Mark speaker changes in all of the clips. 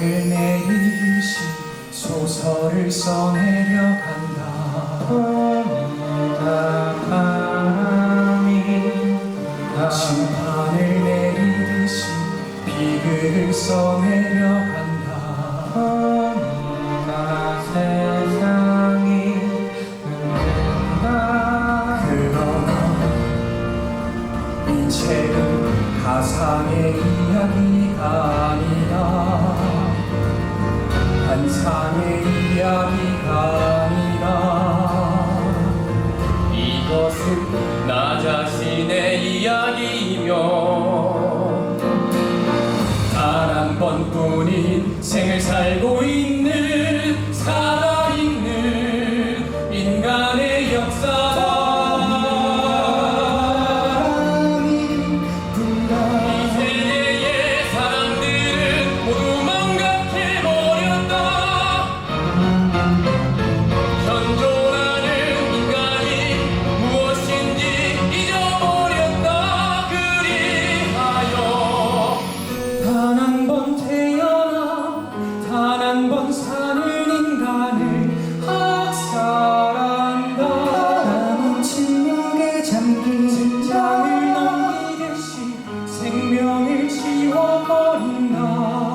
Speaker 1: 떡을 내리신 소설을 써내려 간다. 다감이 심판을 내리듯이 비극을 써내려 생을 살고 있는 생명을 지워버린 나?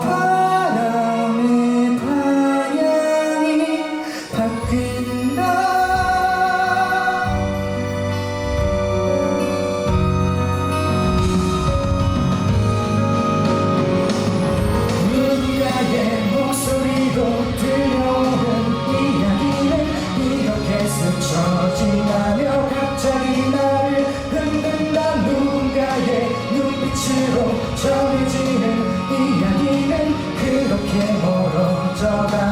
Speaker 1: 이제 멀어져가